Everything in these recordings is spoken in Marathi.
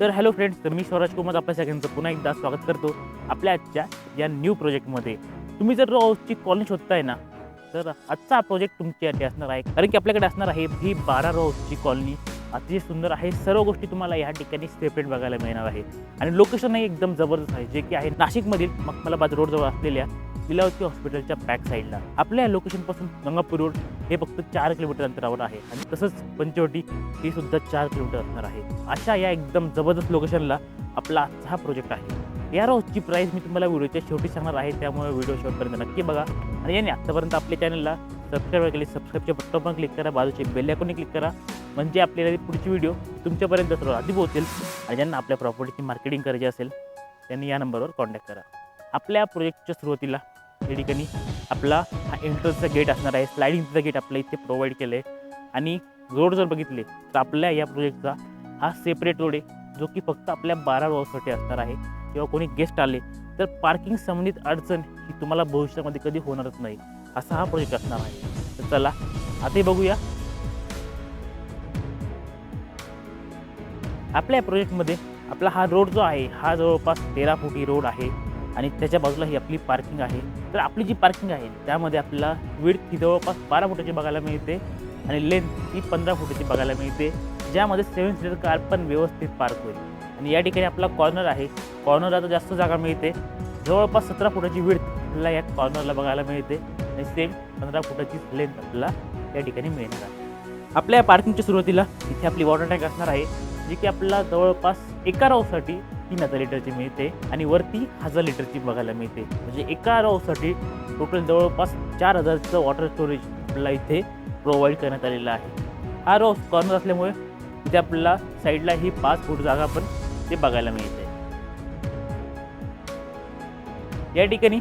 तर हॅलो फ्रेंड्स मी स्वराज कुमार आपल्या सगळ्यांचं पुन्हा एकदा स्वागत करतो आपल्या आजच्या या न्यू प्रोजेक्टमध्ये तुम्ही जर रोजची कॉलनी शोधताय ना तर आजचा प्रोजेक्ट तुमच्यासाठी असणार आहे. कारण की आपल्याकडे असणार आहे ही बारा रोजची कॉलनी अतिशय सुंदर आहे. सर्व गोष्टी तुम्हाला या ठिकाणी सेपरेट बघायला मिळणार आहे. आणि लोकेशनही एकदम जबरदस्त आहे. जे की आहे नाशिकमधील मखमलाबाद रोडजवळ असलेल्या लिलावती हॉस्पिटलच्या बॅक साईडला आपल्या लोकेशनपासून गंगापूर रोड हे फक्त चार किलोमीटर अंतरावर आहे. आणि तसंच पंचवटी हे सुद्धा चार किलोमीटर असणार आहे. अशा या एकदम जबरदस्त लोकेशनला आपला आजचा हा प्रोजेक्ट आहे. या रोजची प्राईस मी तुम्हाला व्हिडिओच्या शेवटी सांगणार आहे. त्यामुळे व्हिडिओ शेवटपर्यंत नक्की बघा. आणि याने आत्तापर्यंत आपल्या चॅनलला सबस्क्राईब केली सबस्क्राईबच्या बटन पण क्लिक करा. बाजूचे बेल आयकॉनही क्लिक करा. म्हणजे आपल्याला पुढची व्हिडिओ तुमच्यापर्यंत सर्व आधी पोहोचेल. आणि ज्यांना आपल्या प्रॉपर्टीची मार्केटिंग करायची असेल त्यांनी या नंबरवर कॉन्टॅक्ट करा. आपल्या प्रोजेक्टच्या सुरुवातीला या ठिकाणी आपला हा एंट्रन्सचा गेट असणार आहे. स्लायडिंगचा गेट आपल्या इथे प्रोव्हाइड केलं आहे आणि रोड जर बघितले तर आपल्या या प्रोजेक्टचा हा सेपरेट रोड आहे जो की फक्त आपल्या बारा रोडसाठी असणार आहे. किंवा कोणी गेस्ट आले तर पार्किंग संबंधित अडचण ही तुम्हाला भविष्यामध्ये कधी होणारच नाही. असा हा प्रोजेक्ट असणार आहे. तर चला आता बघूया. आपल्या या प्रोजेक्टमध्ये आपला हा रोड जो आहे हा जवळपास तेरा फुटी रोड आहे. आणि त्याच्या बाजूला ही आपली पार्किंग आहे. तर आपली जी पार्किंग आहे त्यामध्ये आपल्याला विड ही जवळपास बारा फुटाची बघायला मिळते आणि लेंथ ही पंधरा फुटाची बघायला मिळते ज्यामध्ये सेवन सीटर कार पण व्यवस्थित पार्क होईल. आणि या ठिकाणी आपला कॉर्नर आहे. कॉर्नरला तर जास्त जागा मिळते. जवळपास सतरा फुटाची विड्थ आपल्याला या कॉर्नरला बघायला मिळते. आणि सेम पंधरा फुटाची लेंथ आपल्याला या ठिकाणी मिळणार आहे. आपल्या या पार्किंगच्या सुरुवातीला इथे आपली वॉटर टँक असणार आहे जी की आपल्याला जवळपास एका रावसाठी तीन हजार लिटरची मिळते आणि वरती हजार लिटरची बघायला मिळते. म्हणजे एका रावसाठी टोटल जवळपास चार हजारचं वॉटर स्टोरेज आपल्याला इथे प्रोव्हाइड करण्यात आलेलं आहे. हा रो कॉर्नर असल्यामुळे इथे आपल्याला साईडला ही पाच फूट जागा पण ते बघायला मिळते. या ठिकाणी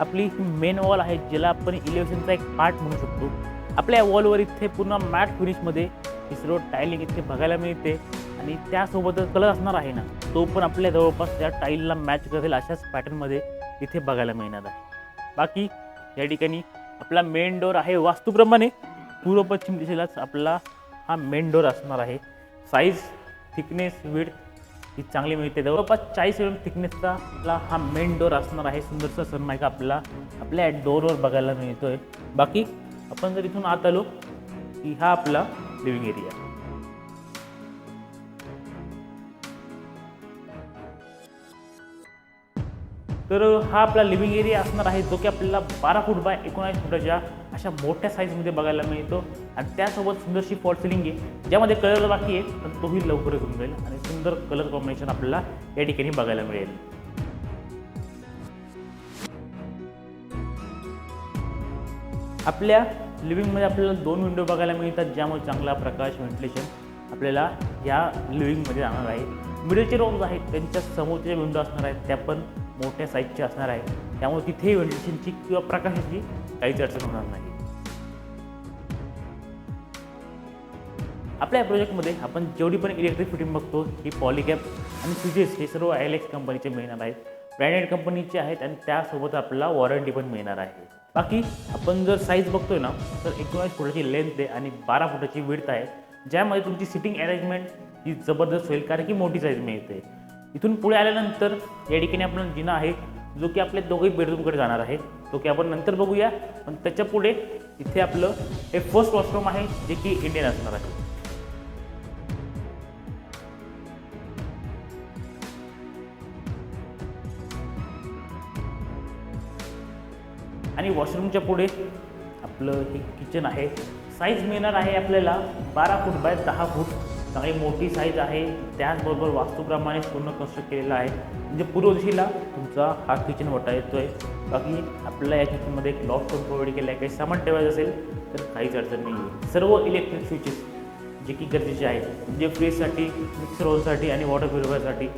आपली मेन वॉल आहे ज्याला आपण इलेव्हनचा एक पार्ट म्हणू शकतो. आपल्या वॉलवर इथे पूर्ण मॅट फिनिशमध्ये ही सर्व टायलिंग इथे बघायला मिळते. आणि त्यासोबतच कलर असणार आहे ना. तो पण आपल्या जवळपास त्या टाईलला मॅच करेल अशाच पॅटर्नमध्ये इथे बघायला मिळणार आहे. बाकी या ठिकाणी आपला मेन डोर आहे वास्तूप्रमाणे पूर्व पश्चिम दिशेलाच आपला हा मेन डोर असणार आहे. साईज थिकनेस विड ही चांगली मिळते. जवळपास चाळीस एम थिकनेसचा आपला हा मेन डोर असणार आहे. सुंदरसा सनमायका आपला आपल्या डोरवर बघायला मिळतोय. बाकी आपण जर इथून आत आलो की हा आपला लिव्हिंग एरिया तर हा आपला लिव्हिंग एरिया असणार आहे जो की आपल्याला बारा फूट बाय एकोणावीस फुटाच्या अशा मोठ्या साईजमध्ये बघायला मिळतो. आणि त्यासोबत सुंदरशी फॉल सिलिंग आहे. ज्यामध्ये कलर बाकी आहे पण तोही लवकरच होऊन जाईल आणि सुंदर कलर कॉम्बिनेशन आपल्याला या ठिकाणी बघायला मिळेल. आपल्या लिव्हिंगमध्ये आपल्याला दोन विंडो बघायला मिळतात ज्यामुळे चांगला प्रकाश व्हेंटिलेशन आपल्याला या लिव्हिंगमध्ये जाणार आहे. मिडलचे रोज आहेत त्यांच्या समोरच्या विंडो असणार आहेत त्या पण मोठ्या साईजच्या असणार आहे. त्यामुळे तिथेही व्हेंटिलेशनची किंवा प्रकाशाची काहीच अडचण होणार नाही. आपल्या या प्रोजेक्टमध्ये आपण जेवढी पण इलेक्ट्रिक फिटिंग बघतो ही पॉलिकॅप आणि फ्रिजेस हे सर्व आय एल एक्स कंपनीचे मिळणार आहेत. ब्रँडेड कंपनीचे आहेत आणि त्यासोबत आपल्याला वॉरंटी पण मिळणार आहे. बाकी आपण जर साईज बघतोय ना तर एकोणीस फुटाची लेंथ आहे आणि बारा फुटाची विड्थ आहे. ज्यामध्ये तुमची सिटिंग अरेंजमेंट ही जबरदस्त होईल कारण की मोठी साईज मिळते. इथून पुढे आल्यानंतर या ठिकाणी आपण जिना आहे जो की आपल्या दोघंही बेडरूमकडे जाणार आहे तो की आपण नंतर बघूया. पण त्याच्या पुढे इथे आपलं हे फर्स्ट वॉशरूम आहे जे की इंडियन असणार आहे. आणि वॉशरूमच्या पुढे आपलं हे किचन आहे. साईज मिळणार आहे आपल्याला बारा फूट बाय दहा फूट चांगली मोठी साईज आहे. त्याचबरोबर वास्तूप्रमाणे पूर्ण कन्स्ट्रक्ट केलेलं आहे. म्हणजे पूर्व दिशेला तुमचा हा किचन वटा येतो आहे बाकी आपल्याला या किचनमध्ये एक लॉक पण प्रोव्हाइड केला आहे. काही सामान ठेवायचं असेल तर काहीच अडचण नाही आहे सर्व इलेक्ट्रिक स्विचेस जे की गरजेचे आहेत. म्हणजे फ्रीजसाठी मिक्सर ओव्हनसाठी आणि वॉटर प्युरिफायरसाठी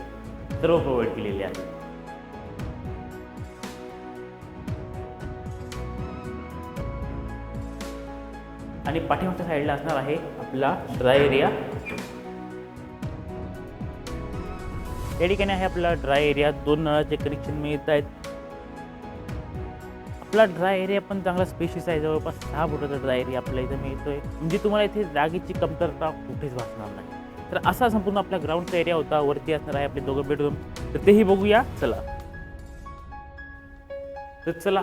सर्व प्रोव्हाइड केलेले आहेत आणि पाठीमागच्या साईडला असणार आहे आपला ड्राय एरिया या ठिकाणी आहे आपला ड्राय एरिया दोन नळाचे कनेक्शन मिळत आहेत. आपला ड्राय एरिया पण चांगला स्पेशियस आहे. जवळपास सहा फुटाचा ड्राय एरिया आपल्या इथं मिळतोय. म्हणजे तुम्हाला इथे जागेची कमतरता कुठेच भासणार नाही. तर असा संपूर्ण आपला ग्राउंडचा एरिया होता. वरती असणार आहे आपले दोघं बेडरूम तर तेही बघूया. चला. तर चला.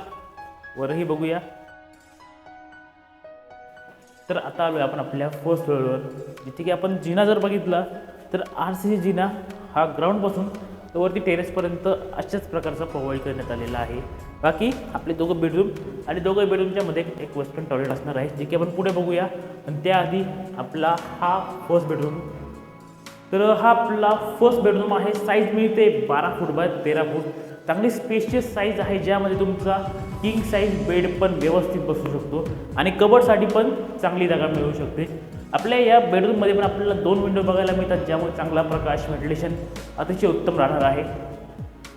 वरही बघूया. तर आता आलो आपण आपल्या फर्स्ट फ्लोअरवर जिथे की आपण जिना जर बघितला तर आर सी सी जिना हा ग्राउंडपासून तर वरती टेरेसपर्यंत अशाच प्रकारचा प्रोव्हाइड करण्यात आलेला आहे. बाकी आपले दोघं बेडरूम आणि दोघं बेडरूमच्या मध्ये एक वेस्टर्न टॉयलेट असणार आहे जे की आपण पुढे बघूया. पण त्याआधी आपला हा फर्स्ट बेडरूम तर हा आपला फर्स्ट बेडरूम आहे. साईज मिळते बारा फूट बाय तेरा फूट. चांगली स्पेशियस साईज आहे ज्यामध्ये तुमचा किंग साईज बेड पण व्यवस्थित बसू शकतो. आणि कबडसाठी पण चांगली जागा मिळू शकते. आपल्या या बेडरूममध्ये पण आपल्याला दोन विंडो बघायला मिळतात ज्यामुळे चांगला प्रकाश व्हेंटिलेशन अतिशय उत्तम राहणार आहे.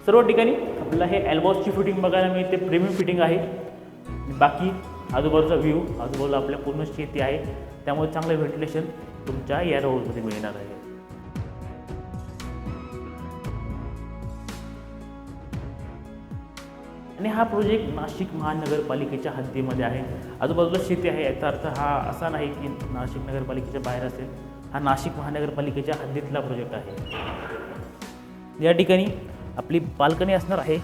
सर्व ठिकाणी आपल्याला हे एल्बॉसची फिटिंग बघायला मिळते प्रीमियम फिटिंग आहे. बाकी आजूबाजूचा व्ह्यू आजूबाजूला आपल्या पूर्ण शेती आहे त्यामुळे चांगलं व्हेंटिलेशन तुमच्या या रोडमध्ये मिळणार आहे. आणि हा प्रोजेक्ट नाशिक महानगरपालिकेच्या हद्दीमध्ये आहे. आजूबाजूला शेती आहे याचा अर्थ हा असा नाही की नाशिक नगरपालिकेच्या बाहेर असेल. हा नाशिक महानगरपालिकेच्या हद्दीतला प्रोजेक्ट आहे. या ठिकाणी आपली बाल्कनी असणार आहे.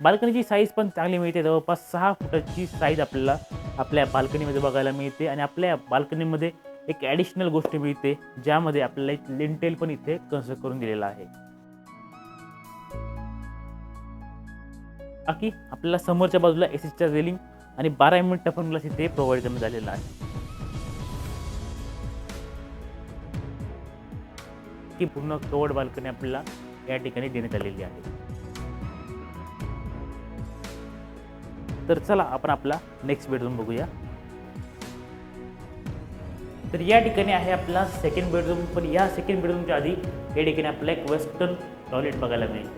बाल्कनीची साईज पण चांगली मिळते. जवळपास सहा फुटाची साईज आपल्याला आपल्या बाल्कनीमध्ये बघायला मिळते आणि आपल्या बाल्कनीमध्ये एक ॲडिशनल गोष्ट मिळते ज्यामध्ये आपल्याला एक लिंटेल पण इथे कन्स्ट्रक्ट करून दिलेला आहे. बाकी आपल्याला समोरच्या बाजूला एसीच्या रेलिंग आणि बारा एम एम टफन ग्लास इथे प्रोव्हाइड करण्यात आलेला आहे. की पूर्ण कवर्ड बाल्कनी आपल्याला या ठिकाणी देण्यात आलेली आहे. तर चला आपण आपला नेक्स्ट बेडरूम बघूया. तर या ठिकाणी आहे आपला सेकंड बेडरूम पण या सेकंड बेडरूमच्या आधी या ठिकाणी आपल्याला एक वेस्टर्न टॉयलेट बघायला मिळेल.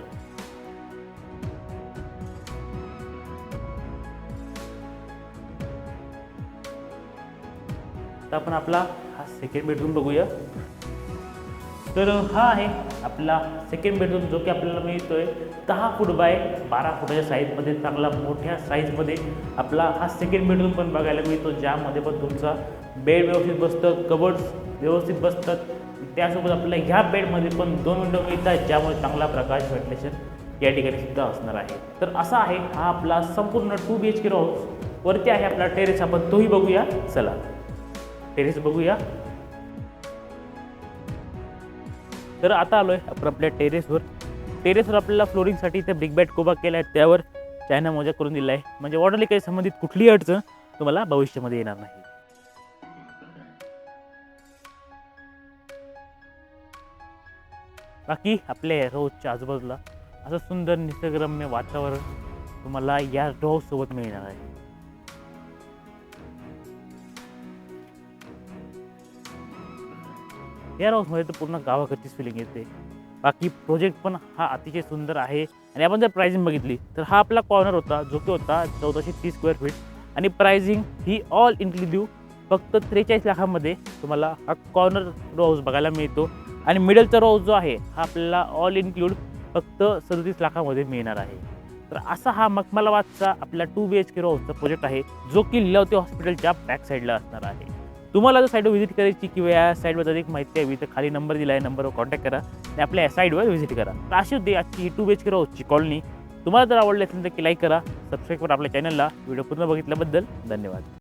तर आपण आपला हा सेकंड बेडरूम बघूया. तर हा आहे आपला सेकंड बेडरूम जो की आपल्याला मिळतो आहे दहा फूट बाय बारा फुटाच्या साईजमध्ये चांगला मोठ्या साईजमध्ये आपला हा सेकंड बेडरूम पण बघायला मिळतो ज्यामध्ये पण तुमचा बेड व्यवस्थित बसतं कबर्ड्स व्यवस्थित बसतात. त्यासोबत आपल्याला ह्या बेडमध्ये पण दोन विंडो मिळतात ज्यामुळे चांगला प्रकाश व्हेंटिलेशन या ठिकाणी सुद्धा असणार आहे. तर असा आहे हा आपला संपूर्ण two B H K house वरती आहे आपला टेरेस आपण तोही बघूया. चला. टेरेस बघूया. तर आता आलोय आपण आपल्या टेरेसवर टेरेसवर आपल्याला फ्लोरिंगसाठी इथे ब्रिक बॅट कोबा केला आहे. त्यावर चायना मोजा करून दिला आहे म्हणजे वॉटरली काही संबंधित कुठलीही अडचण तुम्हाला भविष्यामध्ये येणार नाही. बाकी आपल्या रोजच्या आजूबाजूला असं सुंदर निसर्गरम्य वातावरण तुम्हाला या रोज मिळणार आहे. या हाऊसमध्ये तर पूर्ण गावाकडचीच फिलिंग येते. बाकी प्रोजेक्ट पण हा अतिशय सुंदर आहे. आणि आपण जर प्राइसिंग बघितली तर हा आपला कॉर्नर होता जो की होता चौदाशे तीस स्क्वेअर फीट आणि प्राइसिंग ही ऑल इन्क्लुसिव्ह फक्त त्रेचाळीस लाखामध्ये तुम्हाला हा कॉर्नर रो हाऊस बघायला मिळतो. आणि मिडलचा रो हाऊस जो आहे हा आपल्याला ऑल इन्क्लूड फक्त सदतीस लाखामध्ये मिळणार आहे. तर असा हा मखमलाबादचा आपला two B H K row हाऊसचा प्रोजेक्ट आहे जो की लिलावती हॉस्पिटलच्या बॅक साईडला असणार आहे. तुम्हाला जर साईडवर व्हिजिट करायची किंवा या साईडवर अधिक माहिती हवी तर खाली नंबर दिला आहे नंबरवर कॉन्टॅक्ट करा आणि आपल्या या साईडवर व्हिजिट करा. तर अशी होती आजची ही two B H K colony तुम्हाला जर आवडली असेल तर लाईक करा सबस्क्राईब करा आपल्या चॅनलला व्हिडिओ पूर्ण बघितल्याबद्दल धन्यवाद.